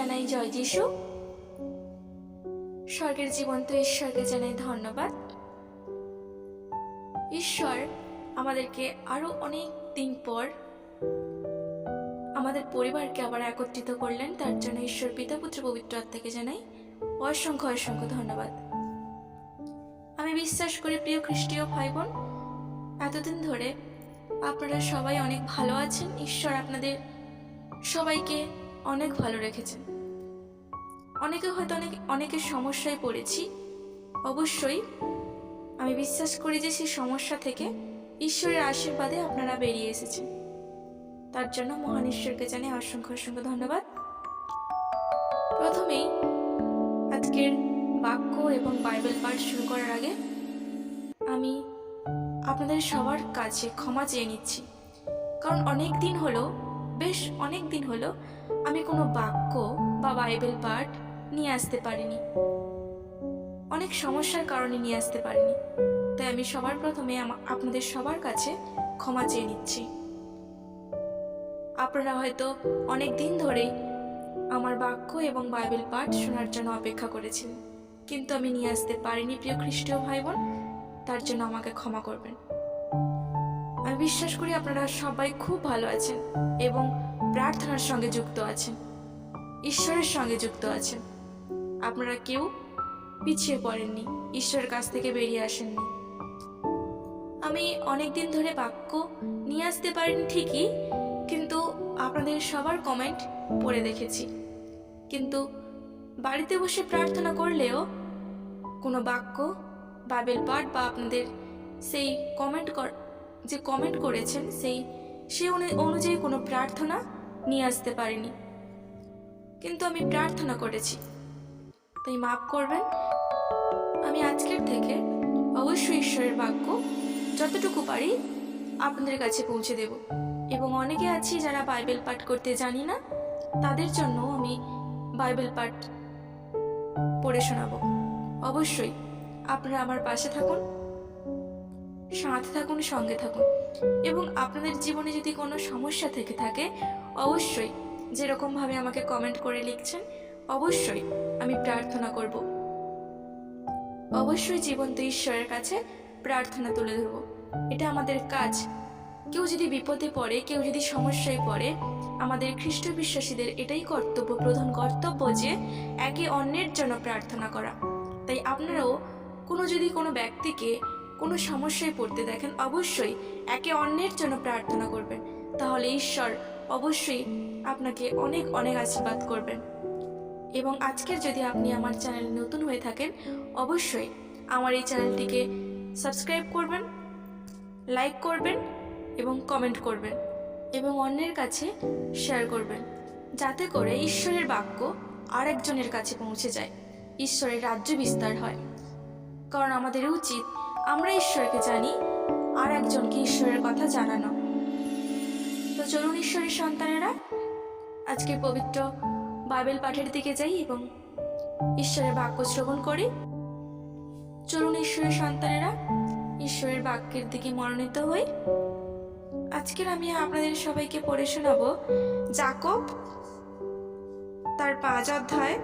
জানাই জয় যিশু। স্বর্গের জীবন্ত ঈশ্বরকে জানাই ধন্যবাদ। ঈশ্বর আমাদেরকে আরও অনেক দিন পর আমাদের পরিবারকে আবার একত্রিত করলেন। তার জন্য ঈশ্বর পিতা, পুত্র, পবিত্র আত্মাকে জানাই অসংখ্য অসংখ্য ধন্যবাদ। আমি বিশ্বাস করি, প্রিয় খ্রিস্টীয় ভাই বোন এতদিন ধরে আপনারা সবাই অনেক ভালো আছেন। ঈশ্বর আপনাদের সবাইকে অনেক ভালো রেখেছেন। অনেকে হয়তো অনেক, অনেকের সমস্যায় পড়েছি। অবশ্যই আমি বিশ্বাস করি যে সেই সমস্যা থেকে ঈশ্বরের আশীর্বাদে আপনারা বেরিয়ে এসেছেন। তার জন্য মহান ঈশ্বরকে জানি অসংখ্য অসংখ্য ধন্যবাদ। প্রথমেই আজকের বাক্য এবং বাইবেল পাঠ শুরু করার আগে আমি আপনাদের সবার কাছে ক্ষমা চেয়ে নিচ্ছি। কারণ অনেক দিন হলো, বেশ অনেক দিন হলো, আমি কোনো বাক্য বা বাইবেল পাঠ নিয়ে আসতে পারিনি। অনেক সমস্যার কারণে নিয়ে আসতে পারিনি। তাই আমি সবার প্রথমে আপনাদের সবার কাছে ক্ষমা চেয়ে নিচ্ছি। আপনারা হয়তো অনেক দিন ধরেই আমার বাক্য এবং বাইবেল পাঠ শোনার জন্য অপেক্ষা করেছিলেন কিন্তু আমি নিয়ে আসতে পারিনি, প্রিয় খ্রিস্টীয় ভাই বোন তার জন্য আমাকে ক্ষমা করবেন। আমি বিশ্বাস করি আপনারা সবাই খুব ভালো আছেন এবং প্রার্থনার সঙ্গে যুক্ত আছেন। ঈশ্বরের সঙ্গে যুক্ত আছেন। আপনারা কেউ পিছিয়ে পড়েননি, ঈশ্বরের কাছ থেকে বেরিয়ে আসেননি। আমি অনেক দিন ধরে বাক্য নিয়ে আসতে পারিনি ঠিকই, কিন্তু আপনাদের সবার কমেন্ট পড়ে দেখেছি। কিন্তু বাড়িতে বসে প্রার্থনা করলেও কোনো বাক্য বাইবেল পাঠ বা আপনাদের সেই কমেন্ট কর, যে কমেন্ট করেছেন সেই, সে অনু- অনুযায়ী কোনো প্রার্থনা নিয়ে আসতে পারিনি। কিন্তু আমি প্রার্থনা করেছি। তাই মাফ করবেন। আমি আজকের থেকে অবশ্যই ঈশ্বরের বাক্য যতটুকু পারি আপনাদের কাছে পৌঁছে দেব। এবং অনেকে আছি যারা বাইবেল পাঠ করতে জানি না, তাদের জন্য আমি বাইবেল পাঠ পড়ে শোনাবো। অবশ্যই আপনারা আমার পাশে থাকুন, সাথে থাকুন, সঙ্গে থাকুন। এবং আপনাদের জীবনে যদি কোনো সমস্যা থেকে থাকে, অবশ্যই যেরকমভাবে আমাকে কমেন্ট করে লিখছেন, অবশ্যই আমি প্রার্থনা করব। অবশ্যই জীবন্ত ঈশ্বরের কাছে প্রার্থনা তুলে ধরব। এটা আমাদের কাজ। কেউ যদি বিপদে পড়ে, কেউ যদি সমস্যায় পড়ে, আমাদের খ্রিস্ট বিশ্বাসীদের এটাই কর্তব্য, প্রধান কর্তব্য যে একে অন্যের জন্য প্রার্থনা করা। তাই আপনারাও কোনো যদি কোনো ব্যক্তিকে কোনো সমস্যায় পড়তে দেখেন, অবশ্যই একে অন্যের জন্য প্রার্থনা করবেন। তাহলে ঈশ্বর অবশ্যই আপনাকে অনেক অনেক আশীর্বাদ করবেন। এবং আজকের যদি আপনি আমার চ্যানেল নতুন হয়ে থাকেন, অবশ্যই আমার এই চ্যানেলটিকে সাবস্ক্রাইব করবেন, লাইক করবেন এবং কমেন্ট করবেন এবং অন্যের কাছে শেয়ার করবেন, যাতে করে ঈশ্বরের বাক্য আরেকজনের কাছে পৌঁছে যায়, ঈশ্বরের রাজ্য বিস্তার হয়। কারণ আমাদের উচিত আমরা ঈশ্বরকে জানি আর একজনকে ঈশ্বরের কথা জানানো। তো চলুন ঈশ্বরের সন্তানেরা আজকে পবিত্র বাইবেল পাঠের দিকে যাই এবং ঈশ্বরের বাক্য শ্রবণ করি। চলুন ঈশ্বরের সন্তানেরা, ঈশ্বরের বাক্যের দিকে মনোনীত হই। আজকের আমি আপনাদের সবাইকে পড়ে শোনাবো জাকব তার পাঁচ অধ্যায়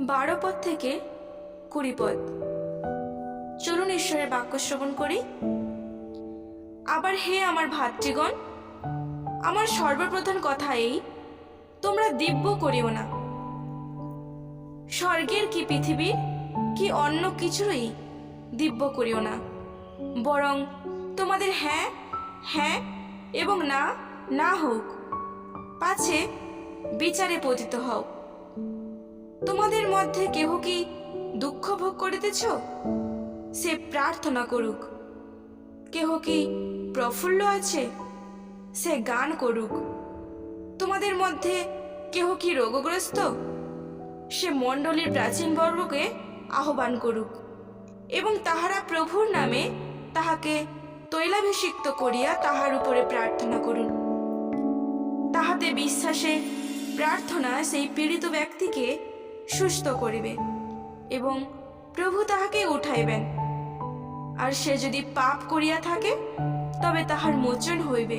বারো পদ থেকে কুড়ি পদ চলুন ঈশ্বরের বাক্য শ্রবণ করি। আবার হে আমার ভাতৃগণ, আমার সর্বপ্রধান কথা এই তোমরা দিব্য করিও না। স্বর্গের কি পৃথিবীর কি অন্য কিছুরই দিব্য করিও না। বরং তোমাদের হ্যাঁ হ্যাঁ এবং না না হোক, পাছে বিচারে পতিত হও। তোমাদের মধ্যে কেহ কি দুঃখ ভোগ করিতেছ? সে প্রার্থনা করুক। কেহ কি প্রফুল্ল আছে? সে গান করুক। তোমাদের মধ্যে কেহ কি রোগগ্রস্ত? সে মণ্ডলীর প্রাচীন বর্গকে আহ্বান করুক, এবং তাহারা প্রভুর নামে তাহাকে তৈলাভিষিক্ত করিয়া তাহার উপরে প্রার্থনা করুন। তাহাতে বিশ্বাসে প্রার্থনা সেই পীড়িত ব্যক্তিকে সুস্থ করিবে, এবং প্রভু তাহাকে উঠাইবেন। আর সে যদি পাপ করিয়া থাকে, তবে তাহার মোচন হইবে।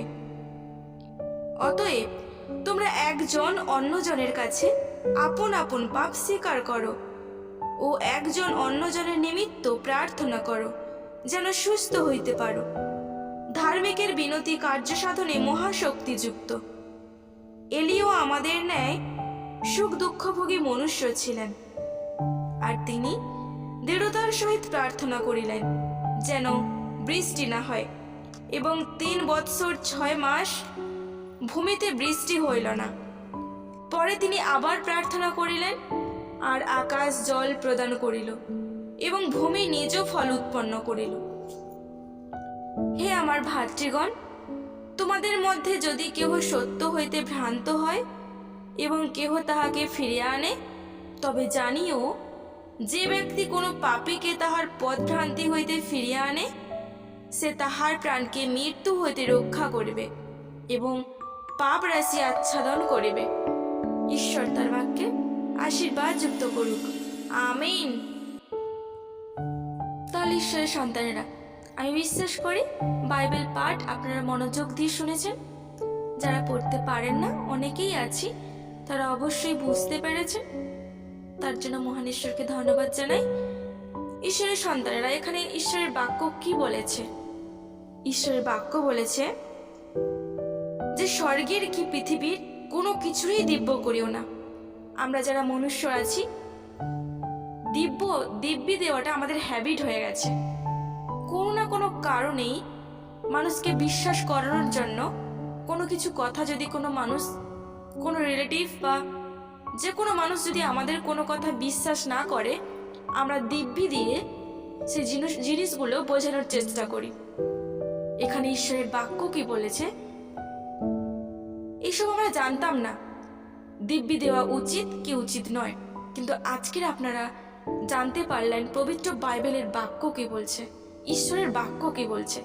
অতএব তোমরা একজন অন্যজনের কাছে আপন আপন পাপ স্বীকার করো ও একজন অন্যজনের নিমিত্ত প্রার্থনা করো, যেন সুস্থ হইতে পারো। ধার্মিকের বিনতি কার্য সাধনে মহাশক্তিযুক্ত। এলিও আমাদের ন্যায় সুখ দুঃখভোগী মনুষ্য ছিলেন। আর তিনি দৃঢ়তার সহিত প্রার্থনা করিলেন, যেন বৃষ্টি না হয়। এবং তিন বৎসর ছয় মাস ভূমিতে বৃষ্টি হইল না। পরে তিনি আবার প্রার্থনা করিলেন আর আকাশ জল প্রদান করিল এবং ভূমি নিজ ফল উৎপন্ন করিল। হে আমার ভাতৃগণ, তোমাদের মধ্যে যদি কেহ সত্য হইতে ভ্রান্ত হয় এবং কেহ তাহাকে ফিরিয়ে আনে, তবে জানিও, যে ব্যক্তি কোনো পাপীকে তাহার পথভ্রান্তি হইতে ফিরিয়ে আনে, সে তাহার প্রাণকে মৃত্যু হইতে রক্ষা করিবে এবং পাপ রাশি আচ্ছাদন করিবে। ঈশ্বর তার বাক্যে আশীর্বাদ যুক্ত করুক। আমিন। তাহলে ঈশ্বরের সন্তানেরা, আমি বিশ্বাস করি বাইবেল পাঠ আপনারা মনোযোগ দিয়ে শুনেছেন। যারা পড়তে পারেন না, অনেকেই আছি, তারা অবশ্যই বুঝতে পেরেছেন। তার জন্য মহান ঈশ্বরকে ধন্যবাদ জানাই। ঈশ্বরের সন্তানেরা, এখানে ঈশ্বরের বাক্য কি বলেছে? ঈশ্বরের বাক্য বলেছে যে স্বর্গের কি পৃথিবীর কোনো কিছুরই দিব্য করিও না। আমরা যারা মনুষ্য আছি, দিব্য, দিব্যি দেওয়াটা আমাদের হ্যাবিট হয়ে গেছে। কোনো না কোনো কারণেই মানুষকে বিশ্বাস করানোর জন্য কোনো কিছু কথা যদি কোনো মানুষ, কোনো রিলেটিভ বা যে কোনো মানুষ যদি আমাদের কোনো কথা বিশ্বাস না করে, আমরা দিব্যি দিয়ে সেই জিনিস, জিনিসগুলো বোঝানোর চেষ্টা করি। এখানে ঈশ্বরের বাক্য কি বলেছে? এইসব আমরা জানতাম না। দিব্যি দেওয়া উচিত কি উচিত নয়। কিন্তু আজকের আপনারা জানতে পারলেন পবিত্র বাইবেলের বাক্য কি বলছে। ঈশ্বরের বাক্য কি বলছে।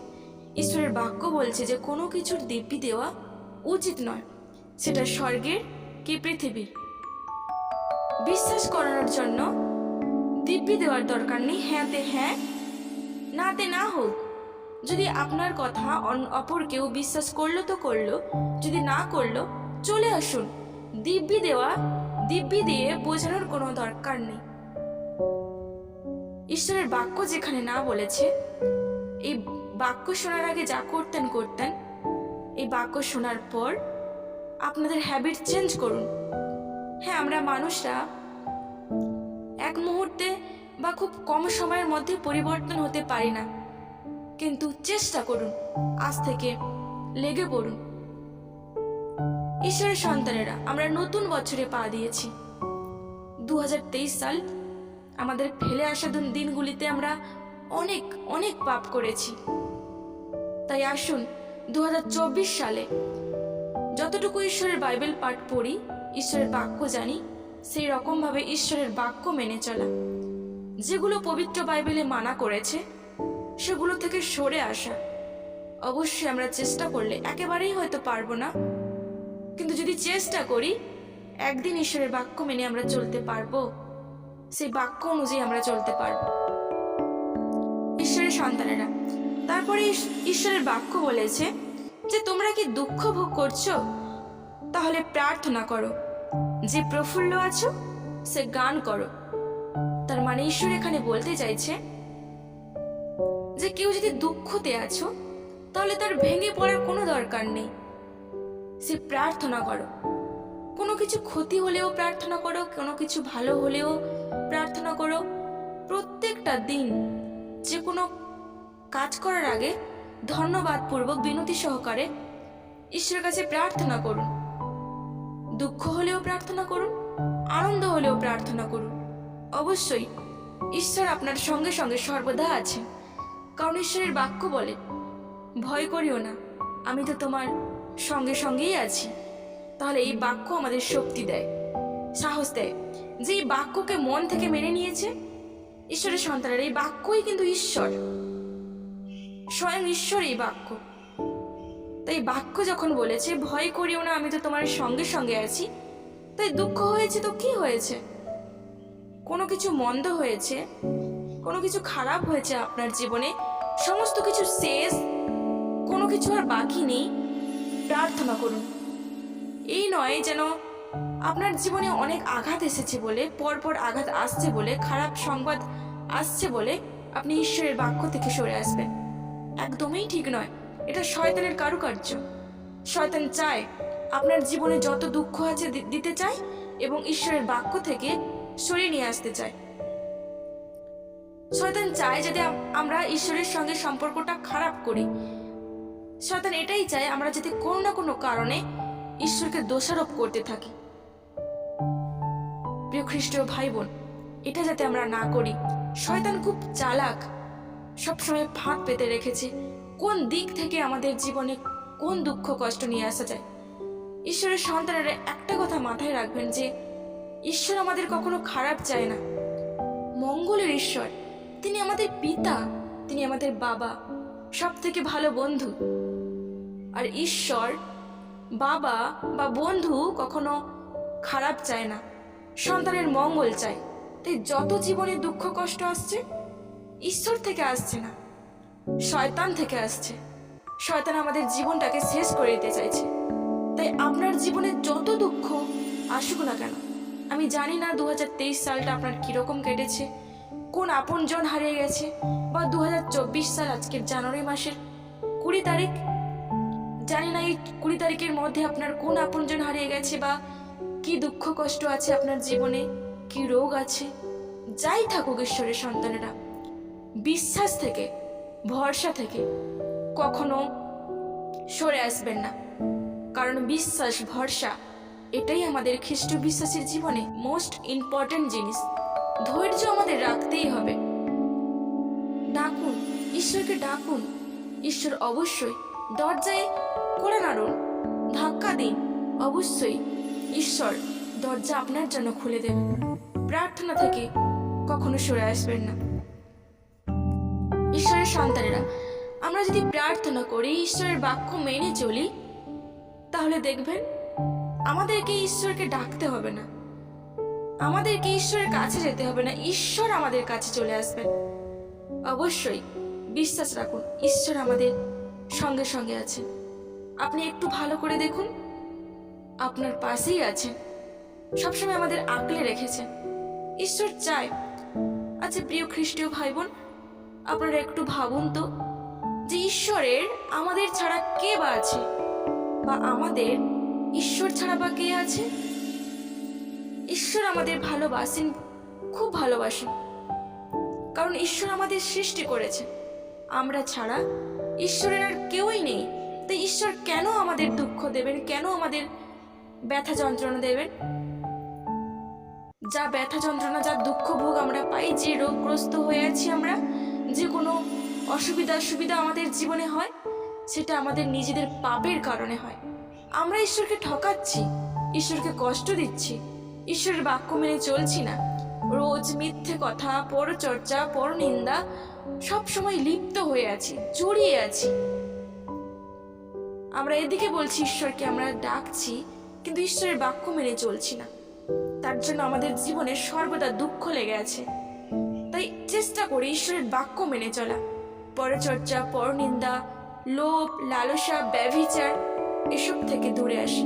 ঈশ্বরের বাক্য বলছে যে কোনো কিছুর দিব্যি দেওয়া উচিত নয়। সেটা স্বর্গের কি পৃথিবীর? বিশ্বাস করানোর জন্য দিব্যি দেওয়ার দরকার নেই। হ্যাঁতে হ্যাঁ নাতে না হোক। যদি আপনার কথা অপর কেউ বিশ্বাস করল তো করল, যদি না করল, চলে আসুন। দিব্যি দেওয়া, দিব্যি দিয়ে বোঝানোর কোনো দরকার নেই। ঈশ্বরের বাক্য যেখানে না বলেছে, এই বাক্য শোনার আগে যা করতেন করতেন। এই বাক্য শোনার পর আপনাদের হ্যাবিট চেঞ্জ করুন। হ্যাঁ আমরা মানুষরা এক মুহূর্তে বা খুব কম সময়ের মধ্যে পরিবর্তন হতে পারি না। কিন্তু চেষ্টা করুন। আজ থেকে লেগে পড়ুন। ঈশ্বরের সন্তানেরা, আমরা নতুন বছরে পা দিয়েছি। দু হাজার তেইশ সাল আমাদের ফেলে আসা দিন- দিনগুলিতে আমরা অনেক অনেক পাপ করেছি। তাই আসুন দু হাজার চব্বিশ সালে যতটুকু ঈশ্বরের বাইবেল পাঠ পড়ি, ঈশ্বরের বাক্য জানি, সেই রকমভাবে ঈশ্বরের বাক্য মেনে চলা। যেগুলো পবিত্র বাইবেলে মানা করেছে সেগুলো থেকে সরে আসা। অবশ্যই আমরা চেষ্টা করলে একেবারেই হয়তো পারব না। কিন্তু যদি চেষ্টা করি, একদিন ঈশ্বরের বাক্য মেনে আমরা চলতে পারব। সেই বাক্য অনুযায়ী আমরা চলতে পারব। ঈশ্বরের সন্তানেরা, তারপরে ঈশ্বরের বাক্য বলেছে যে, তোমরা কি দুঃখ ভোগ করছ? তাহলে প্রার্থনা করো। যে প্রফুল্ল আছো, সে গান করো। তার মানে ঈশ্বর এখানে বলতে চাইছে যে কেউ যদি দুঃখতে আছো, তাহলে তার ভেঙে পড়ার কোনো দরকার নেই। সে প্রার্থনা করো। কোনো কিছু ক্ষতি হলেও প্রার্থনা করো, কোনো কিছু ভালো হলেও প্রার্থনা করো। প্রত্যেকটা দিন যে কোনো কাজ করার আগে ধন্যবাদ পূর্বক বিনতি সহকারে ঈশ্বরের কাছে প্রার্থনা করুন। দুঃখ হলেও প্রার্থনা করুন, আনন্দ হলেও প্রার্থনা করুন। অবশ্যই ঈশ্বর আপনার সঙ্গে সঙ্গে সর্বদা আছেন। কারণ ঈশ্বরের বাক্য বলে, ভয় করিও না, আমি তো তোমার সঙ্গে সঙ্গেই আছি। তাহলে এই বাক্য আমাদের শক্তি দেয়, সাহস দেয়। যে এই বাক্যকে মন থেকে মেনে নিয়েছে, ঈশ্বরের সন্তানের এই বাক্যই কিন্তু ঈশ্বর। স্বয়ং ঈশ্বর এই বাক্য। তাই বাক্য যখন বলেছে, ভয় করিও না, আমি তো তোমার সঙ্গে সঙ্গে আছি তাই দুঃখ হয়েছে তো কি হয়েছে? কোনো কিছু মন্দ হয়েছে? কোনো কিছু খারাপ হয়েছে আপনার জীবনে? সমস্ত কিছু শেষ। কোনো কিছু আর বাকি নেই। প্রার্থনা করুন। এই নয় যেন আপনার জীবনে অনেক আঘাত এসেছে বলে, পরপর আঘাত আসছে বলে, খারাপ সংবাদ আসছে বলে আপনি ঈশ্বরের বাক্য থেকে সরে আসবেন। একদমই ঠিক নয়। এটা শয়তানের কারুকার্য। শয়তান চায় আপনার জীবনে যত দুঃখ আছে দিতে চায় এবং ঈশ্বরের বাক্য থেকে সরিয়ে নিয়ে আসতে চায়। শয়তান চায় যাতে আমরা ঈশ্বরের সঙ্গে সম্পর্কটা খারাপ করি। শয়তান এটাই চায় আমরা যাতে কোনো না কোনো কারণে ঈশ্বরকে দোষারোপ করতে থাকি। প্রিয় খ্রিস্টীয় ভাই বোন এটা যাতে আমরা না করি, শয়তান খুব চালাক। সবসময় ফাঁক পেতে রেখেছে। কোন দিক থেকে আমাদের জীবনে কোন দুঃখ কষ্ট নিয়ে আসা যায়? ঈশ্বরের সন্তানেরা একটা কথা মাথায় রাখবেন যে, ঈশ্বর আমাদের কখনো খারাপ চায় না। মঙ্গলের ঈশ্বর তিনি আমাদের পিতা, তিনি আমাদের বাবা সব থেকে ভালো বন্ধু। আর ঈশ্বর, বাবা বা বন্ধু কখনো খারাপ চায় না, সন্তানের মঙ্গল চায়। তাই যত জীবনে দুঃখ, কষ্ট আসছে, ঈশ্বর থেকে আসছে না, শয়তান থেকে আসছে। শয়তান আমাদের জীবনটাকে শেষ করে দিতে চাইছে। তাই আপনার জীবনে যত দুঃখ আসুক না কেন, আমি জানি না দু হাজার তেইশ সালটা আপনার কীরকম কেটেছে। কোন আপনজন হারিয়ে গেছে? বা দু হাজার চব্বিশ সাল আজকের জানুয়ারি মাসের কুড়ি তারিখ? জানি না, এই কুড়ি তারিখের মধ্যে আপনার কোন আপনজন হারিয়ে গেছে বা কি দুঃখ কষ্ট আছে আপনার জীবনে? কি রোগ আছে? যাই থাকুক ঈশ্বরের সন্তানেরা। বিশ্বাস থেকে, ভরসা থেকে কখনো সরে আসবেন না। কারণ বিশ্বাস, ভরসা, এটাই আমাদের খ্রিস্ট বিশ্বাসের জীবনে মোস্ট ইম্পর্ট্যান্ট জিনিস। ধৈর্য আমাদের রাখতেই হবে। ডাকুন, ঈশ্বরকে ডাকুন। ঈশ্বর অবশ্যই দরজায় করে নাড়ুন, ধাক্কা দিন। অবশ্যই ঈশ্বর দরজা আপনার জন্য খুলে দেবে প্রার্থনা থেকে কখনো সরে আসবেন না। ঈশ্বরের সন্তানেরা, আমরা যদি প্রার্থনা করি ঈশ্বরের বাক্য মেনে চলি, তাহলে দেখবেন আমাদেরকে ঈশ্বরকে ডাকতে হবে না। আমাদেরকে ঈশ্বরের কাছে যেতে হবে না, ঈশ্বর আমাদের কাছে চলে আসবেন। অবশ্যই বিশ্বাস রাখুন, ঈশ্বর আমাদের সঙ্গে সঙ্গে আছেন। আপনি একটু ভালো করে দেখুন, আপনার পাশেই আছেন, সবসময় আমাদের আঁকলে রেখেছেন। ঈশ্বর চায়। আচ্ছা প্রিয় খ্রিস্টীয় ভাই বোন আপনারা একটু ভাবুন তো যে ঈশ্বরের আমাদের ছাড়া কে বা আছে? বা আমাদের ঈশ্বর ছাড়া বা কে আছে? ঈশ্বর আমাদের ভালোবাসেন, খুব ভালোবাসেন। কারণ ঈশ্বর আমাদের সৃষ্টি করেছে আমরা ছাড়া ঈশ্বরের আর কেউই নেই। তাই ঈশ্বর কেন আমাদের দুঃখ দেবেন? কেন আমাদের ব্যথা যন্ত্রণা দেবেন? যা ব্যথা যন্ত্রণা, যা দুঃখ ভোগ আমরা পাই, যে রোগগ্রস্ত হয়ে আছি আমরা, যে কোনো অসুবিধা সুবিধা আমাদের জীবনে হয়, সেটা আমাদের নিজেদের পাপের কারণে হয়। আমরা ঈশ্বরকে ঠকাচ্ছি, ঈশ্বরকে কষ্ট দিচ্ছি। ঈশ্বরের বাক্য মেনে চলছি না। রোজ মিথ্যে কথা, পরচর্চা, পরনিন্দা, সব সময় লিপ্ত হয়ে আছি, জড়িয়ে আছি। আমরা এদিকে বলছি, ঈশ্বরকে আমরা ডাকছি, কিন্তু ঈশ্বরের বাক্য মেনে চলছি না। তার জন্য আমাদের জীবনে সর্বদা দুঃখ লেগে আছে। তাই চেষ্টা করি ঈশ্বরের বাক্য মেনে চলা। পরচর্চা, পরনিন্দা, লোভ, লালসা, ব্যভিচার, এসব থেকে দূরে আসি।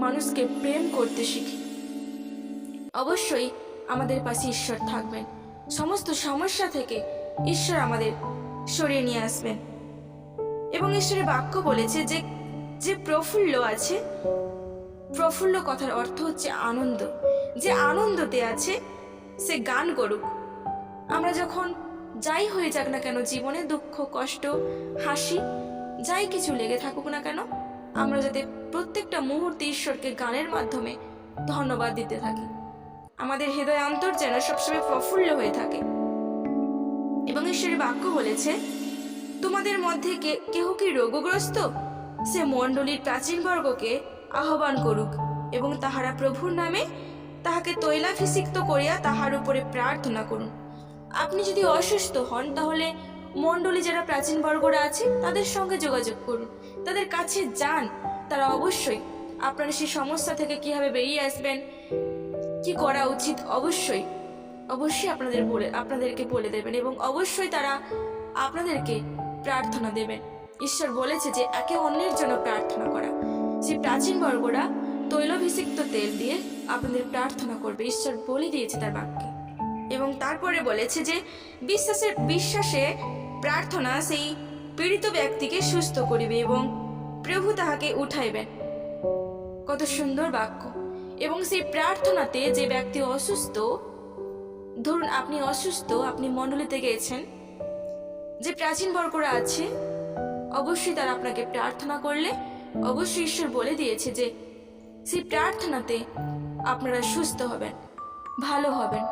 মানুষকে প্রেম করতে শিখি। অবশ্যই আমাদের পাশে ঈশ্বর থাকবেন। সমস্ত সমস্যা থেকে ঈশ্বর আমাদের সরিয়ে নিয়ে আসবেন। এবং ঈশ্বরের বাক্য বলেছে যে যে প্রফুল্ল আছে, প্রফুল্ল কথার অর্থ হচ্ছে আনন্দ। যে আনন্দতে আছে, সে গান করুক। আমরা যখন যাই হয়ে যাক না কেন, জীবনে দুঃখ, কষ্ট, হাসি, যাই কিছু লেগে থাকুক না কেন, আমরা যাতে প্রত্যেকটা মুহূর্তে ঈশ্বরকে গানের মাধ্যমে ধন্যবাদ দিতে থাকি। আমাদের হৃদয় অন্তর যেন সবসময় প্রফুল্ল হয়ে থাকে। এবং ঈশ্বরের বাক্য বলেছে, তোমাদের মধ্যে কে, কেহ কি রোগগ্রস্ত? সে মণ্ডলীর প্রাচীন বর্গকে আহ্বান করুক, এবং তাহারা প্রভুর নামে তাহাকে তৈলাভিষিক্ত করিয়া তাহার উপরে প্রার্থনা করুন। আপনি যদি অসুস্থ হন, তাহলে মণ্ডলী যারা প্রাচীন বর্গরা আছে, তাদের সঙ্গে যোগাযোগ করুন। তাদের কাছে যান, তারা অবশ্যই আপনারা সেই সমস্যা থেকে কীভাবে বেরিয়ে আসবেন কি করা উচিত? অবশ্যই। অবশ্যই আপনাদের বলে, আপনাদেরকে বলে দেবেন এবং অবশ্যই তারা আপনাদেরকে প্রার্থনা দেবেন। ঈশ্বর বলেছে যে, একে অন্যের জন্য প্রার্থনা করা। সেই প্রাচীন বর্গরা তৈলভিষিক্ত তেল দিয়ে আপনাদের প্রার্থনা করবে, ঈশ্বর বলে দিয়েছে তার বাক্যে। এবং তারপরে বলেছে যে, বিশ্বাসের, বিশ্বাসে প্রার্থনা সেই পীড়িত ব্যক্তিকে সুস্থ করিবে এবং প্রভু তাহাকে উঠাইবেন। কত সুন্দর বাক্য। এবং সেই প্রার্থনাতে যে ব্যক্তি অসুস্থ, ধরুন আপনি অসুস্থ, আপনি মণ্ডলীতে গিয়েছেন, যে প্রাচীন বর্গরা আছে, অবশ্যই তারা আপনাকে প্রার্থনা করলে, অবশ্যই ঈশ্বর বলে দিয়েছে যে সেই প্রার্থনাতে আপনারা সুস্থ হবেন, ভালো হবেন।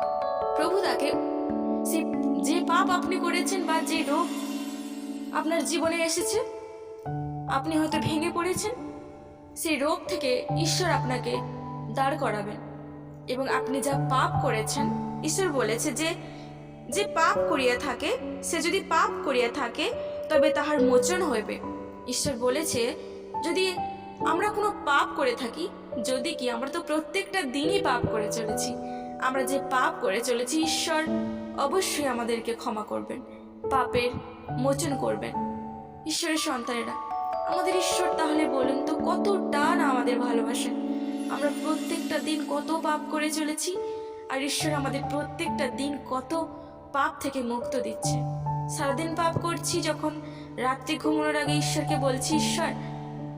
প্রভু তাকে সে যে পাপ আপনি করেছেন বা যে রোগ আপনার জীবনে এসেছে, আপনি হয়তো ভেঙে পড়েছেন, সেই রোগ থেকে ঈশ্বর আপনাকে দাঁড় করাবেন। এবং আপনি যা পাপ করেছেন, ঈশ্বর বলেছে যে যে পাপ করিয়া থাকে, সে যদি পাপ করিয়া থাকে, তবে তাহার মোচন হইবে। ঈশ্বর বলেছে, যদি আমরা কোনো পাপ করে থাকি, যদি কি আমরা তো প্রত্যেকটা দিনই পাপ করে চলেছি, আমরা যে পাপ করে চলেছি, ঈশ্বর অবশ্যই আমাদেরকে ক্ষমা করবেন, পাপের মোচন করবেন। ঈশ্বরের সন্তানেরা, আমাদের ঈশ্বর তাহলে বলুন তো কতটা না আমাদের ভালোবাসেন? আমরা প্রত্যেকটা দিন কত পাপ করে চলেছি, আর ঈশ্বর আমাদের প্রত্যেকটা দিন কত পাপ থেকে মুক্ত দিচ্ছে। সারাদিন পাপ করছি যখন রাত্রি ঘুমানোর আগে ঈশ্বরকে বলছি, ঈশ্বর,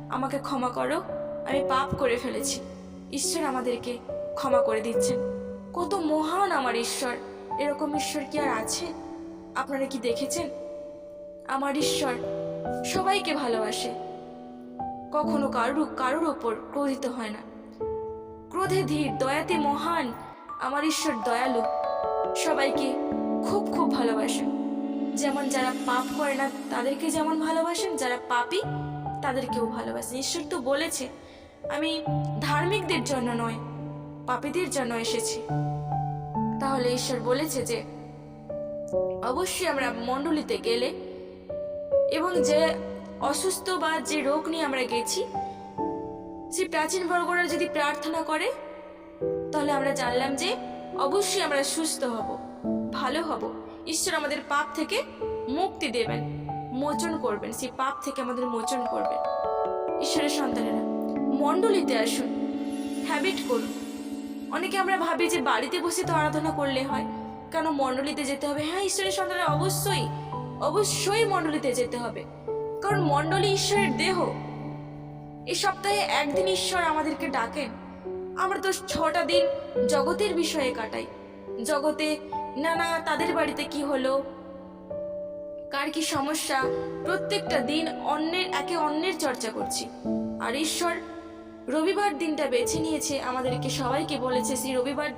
আমাকে ক্ষমা করো, আমি পাপ করে ফেলেছি। ঈশ্বর আমাদেরকে ক্ষমা করে দিচ্ছেন। কত মহান আমার ঈশ্বর, এরকম ঈশ্বর কি আর আছে? আপনারা কি দেখেছেন? আমার ঈশ্বর সবাইকে ভালোবাসে, কখনো কারুর কারুর ওপর ক্রোধিত হয় না। ক্রোধে ধীর, দয়াতে মহান, আমার ঈশ্বর দয়ালু। সবাইকে খুব খুব ভালোবাসেন। যেমন যারা পাপ করে না, তাদেরকে যেমন ভালোবাসেন, যারা পাপী, তাদেরকেও ভালোবাসেন। ঈশ্বর তো বলেছে, আমি ধার্মিকদের জন্য নয়, পাপীদের জন্য এসেছি। তাহলে ঈশ্বর বলেছে যে, অবশ্যই আমরা মণ্ডলীতে গেলে এবং যে অসুস্থ বা যে রোগ নিয়ে আমরা গেছি সেই প্রাচীন বর্গরা যদি প্রার্থনা করে, তাহলে আমরা জানলাম যে অবশ্যই আমরা সুস্থ হব, ভালো হব। ঈশ্বর আমাদের পাপ থেকে মুক্তি দেবেন, মোচন করবেন, সেই পাপ থেকে আমাদের মোচন করবেন। ঈশ্বরের সন্তানেরা, মণ্ডলীতে আসুন হ্যাবিট করুন। অনেকে আমরা ভাবি যে বাড়িতে বসে তো আরাধনা করলে হয়, কেন মণ্ডলীতে যেতে হবে? হ্যাঁ ঈশ্বরের সন্তানেরা অবশ্যই অবশ্যই মণ্ডলীতে যেতে হবে। কারণ মণ্ডলী ঈশ্বরের দেহ। এই সপ্তাহে একদিন ঈশ্বর আমাদেরকে ডাকেন। আমরা তো ছটা দিন জগতের বিষয়ে কাটাই। জগতে না না তাদের বাড়িতে কি হলো? কার কি সমস্যা? প্রত্যেকটা দিন অন্যের, একে অন্যের চর্চা করছি। আর ঈশ্বর রবিবার দিনটা বেছে নিয়েছে আমাদেরকে সবাইকে বলেছে, শ্রী রবিবার,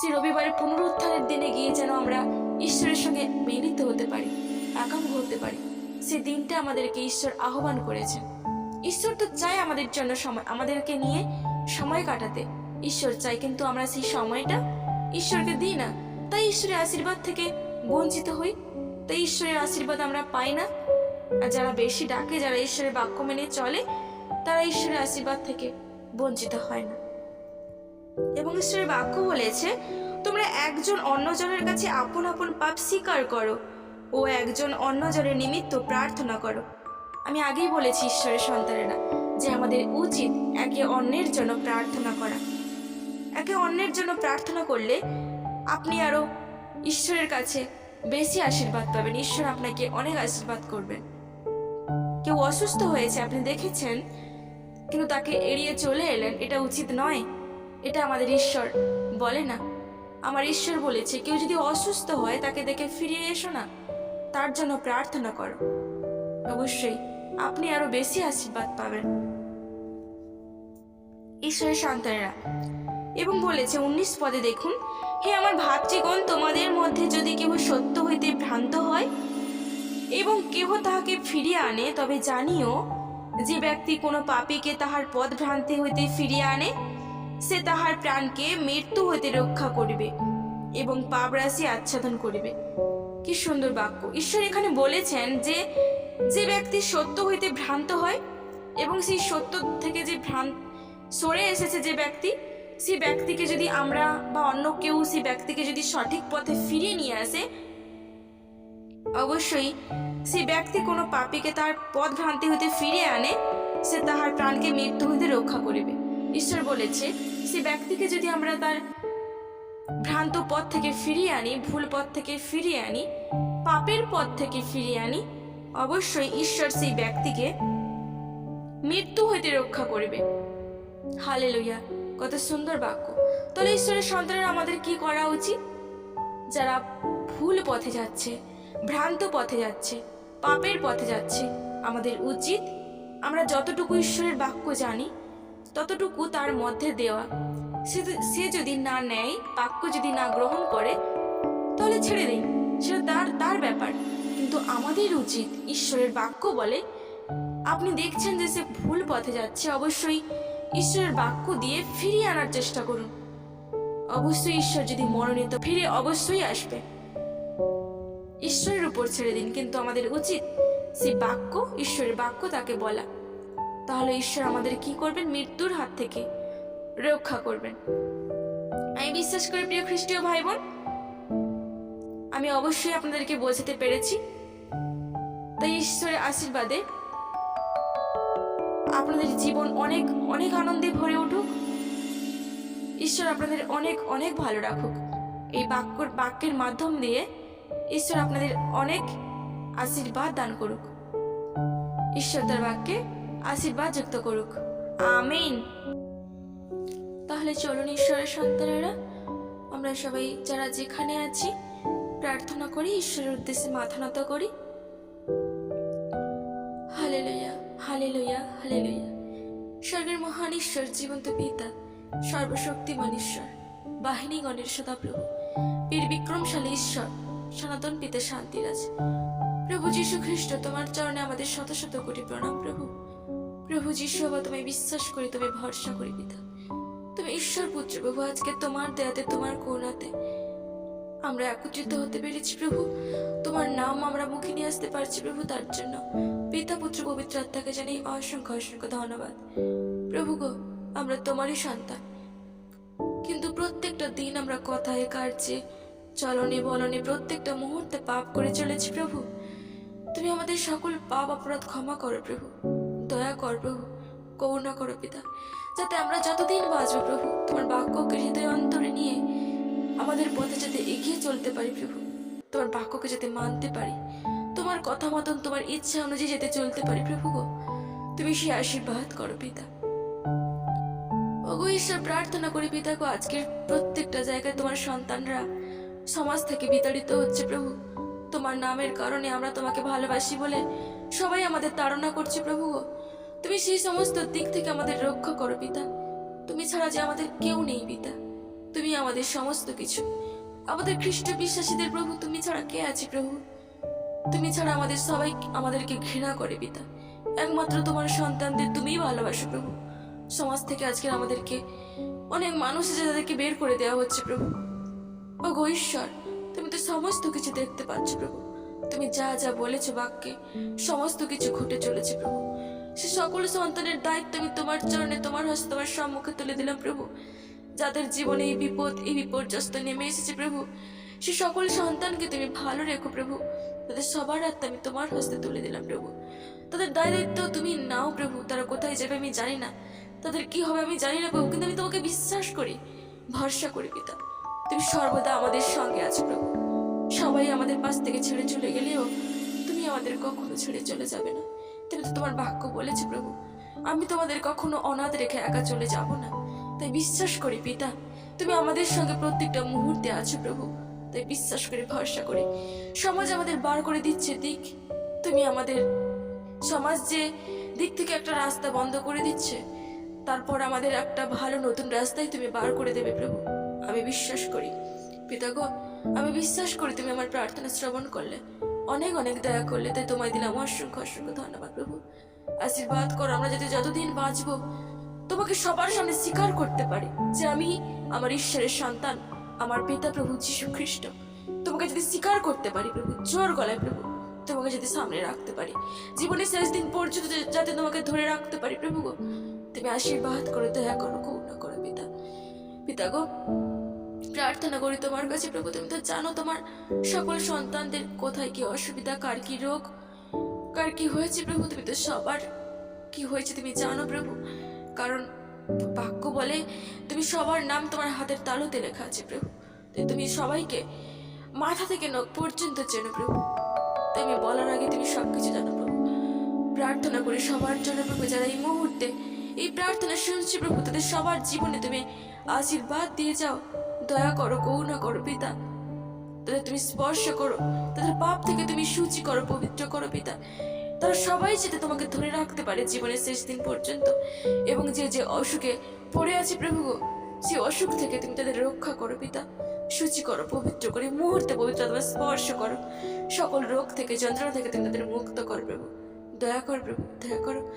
শ্রী রবিবারের পুনরুত্থানের দিনে গিয়ে যেন আমরা ঈশ্বরের সঙ্গে মিলিত হতে পারি, একাঙ্গ হতে পারি। সেই দিনটা আমাদেরকে ঈশ্বর আহ্বান করেছেন। ঈশ্বর তো চায় আমাদের জন্য সময়, আমাদেরকে নিয়ে সময় কাটাতে। ঈশ্বর চাই কিন্তু আমরা সেই সময়টা ঈশ্বরকে দিই না। তাই ঈশ্বরের আশীর্বাদ থেকে বঞ্চিত হই। তাই ঈশ্বরের আশীর্বাদ আমরা পাই না। আর যারা বেশি ডাকে, যারা ঈশ্বরের বাক্য মেনে চলে, তারা ঈশ্বরের আশীর্বাদ থেকে বঞ্চিত হয় না। এবং ঈশ্বরের বাক্য বলেছে, তোমরা একজন অন্যজনের কাছে আপন আপন পাপ স্বীকার করো ও একজন অন্যজনের নিমিত্ত প্রার্থনা করো। আমি আগেই বলেছি ঈশ্বরের সন্তানেরা যে আমাদের উচিত একে অন্যের জন্য প্রার্থনা করা। একে অন্যের জন্য প্রার্থনা করলে আপনি আরও ঈশ্বরের কাছে বেশি আশীর্বাদ পাবেন। ঈশ্বর আপনাকে অনেক আশীর্বাদ করবেন। কেউ অসুস্থ হয়েছে, আপনি দেখেছেন, কিন্তু তাকে এড়িয়ে চলে এলেন, এটা উচিত নয়। এটা আমাদের ঈশ্বর বলে না। আমার ঈশ্বর বলেছে, কেউ যদি অসুস্থ হয়, তাকে দেখে ফিরিয়ে এসো না। তার জন্য প্রার্থনা করো। অবশ্যই আপনি আরও বেশি আশীর্বাদ পাবেন। ঈশ্বরের সন্তানেরা, এবং বলেছে উনিশ পদে দেখুন, হে আমার ভাতৃগণ, তোমাদের মধ্যে যদি কেহ সত্য হইতে ভ্রান্ত হয় এবং কেহ তাহাকে ফিরিয়ে আনে, তবে জানিও যে ব্যক্তি কোনো পাপীকে তাহার পদ ভ্রান্তি হইতে ফিরিয়ে আনে, সে তাহার প্রাণকে মৃত্যু হইতে রক্ষা করিবে এবং পাপরাশি আচ্ছাদন করিবে। কি সুন্দর বাক্য। ঈশ্বর এখানে বলেছেন যে যে ব্যক্তি সত্য হইতে ভ্রান্ত হয় এবং সেই সত্য থেকে যে ভ্রান্ত সরে এসেছে যে ব্যক্তি, সেই ব্যক্তিকে যদি আমরা বা অন্য কেউ সেই ব্যক্তিকে যদি সঠিক পথে ফিরিয়ে নিয়ে আসে, অবশ্যই সেই ব্যক্তি কোনো পাপীকে তার পথ ভ্রান্তি হইতে ফিরিয়ে আনে, সে তাহার প্রাণকে মৃত্যু হইতে রক্ষা করিবে। ঈশ্বর বলেছে, সে ব্যক্তিকে যদি আমরা তার ভ্রান্ত পথ থেকে ফিরিয়ে আনি, ভুল পথ থেকে ফিরিয়ে আনি, পাপের পথ থেকে ফিরিয়ে আনি অবশ্যই ঈশ্বর সেই ব্যক্তিকে মৃত্যু হইতে রক্ষা করবে। হালে লইয়া কত সুন্দর বাক্য। তাহলে ঈশ্বরের সন্তানের আমাদের কি করা উচিত? যারা ভুল পথে যাচ্ছে, ভ্রান্ত পথে যাচ্ছে, পাপের পথে যাচ্ছে, আমাদের উচিত আমরা যতটুকু ঈশ্বরের বাক্য জানি, ততটুকু তার মধ্যে দেওয়া। সে যদি না নেয়, বাক্য যদি না গ্রহণ করে, তাহলে ছেড়ে দিই। সেটা তার তার ব্যাপার। কিন্তু আমাদের উচিত ঈশ্বরের বাক্য বলে। আপনি দেখছেন যে সে ভুল পথে যাচ্ছে। অবশ্যই ঈশ্বরের বাক্য দিয়ে ফিরিয়ে আনার চেষ্টা করুন। অবশ্যই ঈশ্বর যদি মনোনীত, ফিরে অবশ্যই আসবে। ঈশ্বরের উপর ছেড়ে দিন, কিন্তু আমাদের উচিত সেই বাক্য, ঈশ্বরের বাক্য তাকে বলা। তাহলে ঈশ্বর আমাদের কি করবেন? মৃত্যুর হাত থেকে রক্ষা করবেন। আমি বিশ্বাস করি, প্রিয় খ্রিস্টীয় ভাই বোন আমি অবশ্যই আপনাদেরকে বোঝাতে পেরেছি। তাই ঈশ্বরের আশীর্বাদে আপনাদের জীবন অনেক অনেক আনন্দে ভরে উঠুক। ঈশ্বর আপনাদের অনেক অনেক ভালো রাখুক। এই বাক্যর বাক্যের মাধ্যম দিয়ে ঈশ্বর আপনাদের অনেক আশীর্বাদ দান করুক। ঈশ্বর তার বাক্যে আশীর্বাদ যুক্ত করুক। আমিন। তাহলে চলুন ঈশ্বরের সন্তানেরা, আমরা সবাই যারা যেখানে আছি প্রার্থনা করি, ঈশ্বরের উদ্দেশ্যে মাথা নত করি। হালে লইয়া হালে লইয়া হালে লইয়া স্বর্গের মহান ঈশ্বর, জীবন্ত পিতা, সর্বশক্তিমান ঈশ্বর বাহিনীগণের সদাপ্রভু বীর বিক্রমশালী ঈশ্বর, সনাতন পিতা শান্তিরাজ। প্রভু যীশু খ্রিস্ট, তোমার চরণে আমাদের শত শত কোটি প্রণাম প্রভু। প্রভু যীশু বাবা তোমায় বিশ্বাস করি, তুমি ভরসা করি পিতা। তুমি ঈশ্বর পুত্র প্রভু, আজকে তোমার দেয়াতে, তোমার করুণাতে আমরা একত্রিত হতে পেরেছি প্রভু। তোমার নাম আমরা মুখে নিয়ে আসতে পারছি প্রভু, তার জন্য। পিতা, পুত্র, পবিত্র আত্মাকে জানাই অসংখ্য অসংখ্য ধন্যবাদ। প্রভু গো, আমরা তোমারই সন্তান। কিন্তু প্রত্যেকটা দিন আমরা কথায় কার্যে, চলনে, বলনে প্রত্যেকটা মুহূর্তে পাপ করে চলেছি প্রভু। তুমি আমাদের সকল পাপ, অপরাধ ক্ষমা করো প্রভু। দয়া কর প্রভু, করুণা করো পিতা। যাতে আমরা যতদিন বাঁচবো প্রভু, তোমার বাক্যকে হৃদয় অন্তরে নিয়ে আমাদের পথে যাতে এগিয়ে চলতে পারি, প্রভু। তোমার বাক্যকে যাতে মানতে পারি। তোমার কথা মতন তোমার ইচ্ছা অনুযায়ী যেতে চলতে পারি, প্রভু গো। তুমি সে আশীর্বাদ করো, পিতা। ওগো, ঈশ্বর, প্রার্থনা করি, পিতা গো, আজকের প্রত্যেকটা জায়গায় তোমার সন্তানরা সমাজ থেকে বিতাড়িত হচ্ছে, প্রভু। তোমার নামের কারণে আমরা তোমাকে ভালোবাসি বলে সবাই আমাদের তাড়না করছে, প্রভু গো। তুমি সেই সমস্ত দিক থেকে আমাদের রক্ষা করো, পিতা। তুমি ছাড়া যে আমাদের কেউ নেই, পিতা। তুমি আমাদের সমস্ত কিছু। আমাদের খ্রিস্ট বিশ্বাসীদের প্রভু, তুমি ছাড়া কে আছে প্রভু? তুমি ছাড়া আমাদের সবাই আমাদেরকে ঘৃণা করে, পিতা। একমাত্র তোমার সন্তানদের তুমিই ভালোবাসো, প্রভু। সমাজ থেকে আজকে আমাদেরকে অনেক মানুষ আছে তাদেরকে বের করে দেওয়া হচ্ছে, প্রভু। ও গো ঈশ্বর, তুমি তো সমস্ত কিছু দেখতে পাচ্ছ, প্রভু। তুমি যা যা বলেছ বাক্যে, সমস্ত কিছু ঘটে চলেছে, প্রভু। সে সকল সন্তানের দায়িত্ব আমি তোমার চরণে, তোমার হস্তে তোমার সম্মুখে তুলে দিলাম, প্রভু। যাদের জীবনে এই বিপদ, এই বিপর্যস্ত নেমে এসেছে প্রভু, সে সকল সন্তানকে তুমি ভালো রেখো প্রভু। তাদের সবার আত্মা আমি তোমার হস্তে তুলে দিলাম প্রভু। তাদের দায় দায়িত্ব তুমি নাও প্রভু, তারা কোথায় যাবে আমি জানি না। তাদের কি হবে আমি জানি না প্রভু, কিন্তু আমি তোমাকে বিশ্বাস করি, ভরসা করি পিতা। তুমি সর্বদা আমাদের সঙ্গে আছো প্রভু। সবাই আমাদের পাশ থেকে ছেড়ে চলে গেলেও তুমি আমাদের কখনো ছেড়ে চলে যাবে না। তুমি তো তোমার বাক্য বলেছে প্রভু। আমি তোমাদের কখনো অনাথ রেখে একা চলে যাব না। তাই বিশ্বাস করি, পিতা। তুমি আমাদের সঙ্গে প্রত্যেকটা মুহূর্তে আছো, প্রভু। তাই বিশ্বাস করে, ভরসা করে। সমাজ আমাদের বার করে দিচ্ছে, দিক। তুমি আমাদের সমাজ যে দিক থেকে একটা রাস্তা বন্ধ করে দিচ্ছে, তারপর আমাদের একটা ভালো নতুন রাস্তায় তুমি বার করে দেবে, প্রভু। আমি বিশ্বাস করি। পিতা গো, আমি বিশ্বাস করি তুমি আমার প্রার্থনা শ্রবণ করলে। অনেক অনেক দয়া করলে, তাই তোমায় দিলাম অসংখ্য অসংখ্য ধন্যবাদ, প্রভু। আশীর্বাদ করো, আমরা যাতে যতদিন বাঁচবো তোমাকে সবার সামনে স্বীকার করতে পারি যে আমি আমার ঈশ্বরের সন্তান, আমার পিতা প্রভু যীশু খ্রিস্ট। তোমাকে যদি স্বীকার করতে পারি প্রভু, জোর গলায় প্রভু, তোমাকে যদি সামনে রাখতে পারি, জীবনের শেষ দিন পর্যন্ত যাতে তোমাকে ধরে রাখতে পারি প্রভু গো, তুমি আশীর্বাদ করো, দয়া করো, করুণা করো পিতা। পিতা গো, প্রার্থনা করি তোমার কাছে প্রভু, তুমি তো জানো তোমার সকল সন্তানদের কোথায় কি অসুবিধা, কার কি রোগ, কার কি হয়েছে প্রভু, তুমি তো সবার কি হয়েছে তুমি জানো প্রভু। কারণ বাক্য বলে তুমি সবার নাম তোমার হাতের তালুতে লেখা আছে প্রভু তুমি সবাইকে মাথা থেকে নখ পর্যন্ত চেনো প্রভু তুমি বলার আগে তুমি সবকিছু জানো, প্রভু। প্রার্থনা করে সবার জন্য, প্রভু, যারা এই মুহূর্তে এই প্রার্থনা শুনছি, প্রভু, তাদের সবার জীবনে তুমি আশীর্বাদ দিয়ে যাও। দয়া করো, করুণা করো, পিতা। তাদের তুমি স্পর্শ করো। তাদের পাপ থেকে তুমি সূচি করো, পবিত্র করো, পিতা। তারা সবাই যাতে তোমাকে ধরে রাখতে পারে জীবনের শেষ দিন পর্যন্ত। এবং যে যে অসুখে পড়ে আছে প্রভু সেই অসুখ থেকে তুমি তাদের রক্ষা করো পিতা। সূচি করো, পবিত্র করে মুহূর্তে পবিত্র তোমার স্পর্শ করো। সকল রোগ থেকে, যন্ত্রণা থেকে তুমি তাদের মুক্ত করো প্রভু। দয়া কর প্রভু, দয়া করো।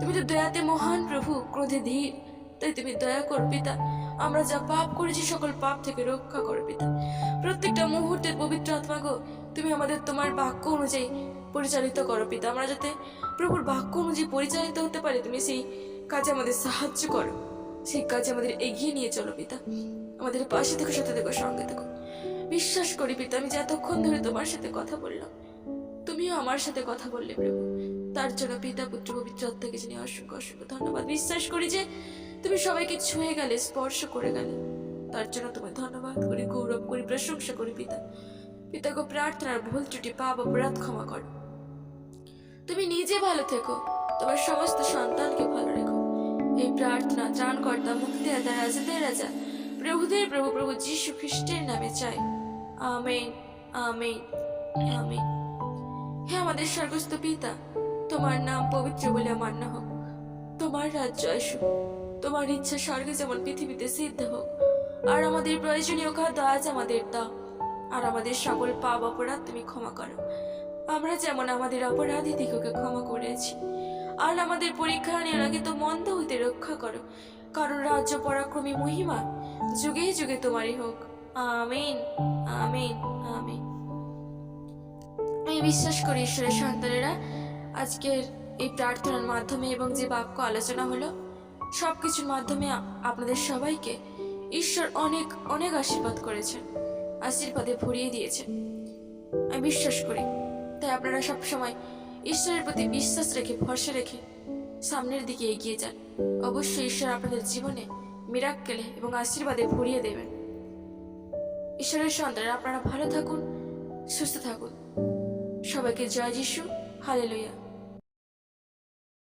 তুমি তো দয়াতে মহান প্রভু, ক্রোধে ধীর। তাই তুমি দয়া কর পিতা। আমরা যা পাপ করেছি সকল পাপ থেকে রক্ষা করো পিতা। প্রত্যেকটা মুহূর্তের পবিত্র আত্মা গো, তুমি আমাদের তোমার বাক্য অনুযায়ী পরিচালিত করো পিতা। আমরা যাতে প্রভুর বাক্য অনুযায়ী পরিচালিত হতে পারি, তুমি সেই কাজে আমাদের সাহায্য করো। সেই কাজে আমাদের এগিয়ে নিয়ে চলো পিতা। আমাদের পাশে থেকে, সাথে থেকো, সঙ্গে থেকো। বিশ্বাস করি পিতা, আমি যে এতক্ষণ ধরে তোমার সাথে কথা বললাম, তুমিও আমার সাথে কথা বললে প্রভু। তার জন্য পিতা, পুত্র, পবিত্র আত্মাকে জানি অসংখ্য অসংখ্য ধন্যবাদ। বিশ্বাস করি যে তুমি সবাইকে ছুঁয়ে গেলে, স্পর্শ করে গেলে, তার জন্য তোমায় ধন্যবাদ করি, গৌরব করি, প্রশংসা করি পিতা। পিতা গো, প্রার্থনার ভুল ত্রুটি পাপ, অপরাধ ক্ষমা করো। তুমি নিজে ভালো থেকো। তোমার সমস্ত সন্তানকে ভালো রেখো। এই প্রার্থনা ত্রাণকর্তা, মুক্তিদাতা, রাজাদের রাজা, প্রভুদের প্রভু প্রভু যীশু খ্রিস্টের নামে চাই। Amen amen amen. হে আমাদের স্বর্গস্থ পিতা, তোমার নাম পবিত্র বলে মান্য হোক। তোমার রাজ্য আসুক। তোমার ইচ্ছা স্বর্গে যেমন পৃথিবীতে সিদ্ধ হোক। আর আমাদের প্রয়োজনীয় খাদ্য আজ আমাদের দাও। আর আমাদের সকল পাপ, অপরাধ তুমি ক্ষমা করো। আমরা যেমন আমাদের অপরাধী দিগকে ক্ষমা করেছি, আর আমাদের পরীক্ষা নিয়ে আগে তো মন্দ হইতে রক্ষা করো, কারণ রাজ্য পরাক্রমী মহিমা যুগে যুগে তোমারই হোক। আমিন আমিন আমিন। আমি বিশ্বাস করি ঈশ্বরের সন্তানেরা, আজকের এই প্রার্থনার মাধ্যমে এবং যে বাক্য আলোচনা হলো সব কিছুর মাধ্যমে আপনাদের সবাইকে ঈশ্বর অনেক অনেক আশীর্বাদ করেছেন, আশীর্বাদে ভরিয়ে দিয়েছেন। আমি বিশ্বাস করি। তাই আপনারা সব সময় ঈশ্বরের প্রতি বিশ্বাস রেখে, ভরসা রেখে সামনের দিকে এগিয়ে যান। অবশ্যই ঈশ্বর আপনাদের জীবনে মিরাক্কেলে এবং আশীর্বাদে ভরিয়ে দেবেন। ঈশ্বরের সন্তান, আপনারা ভালো থাকুন, সুস্থ থাকুন। সবাইকে জয় যিশু। হালেলুয়া।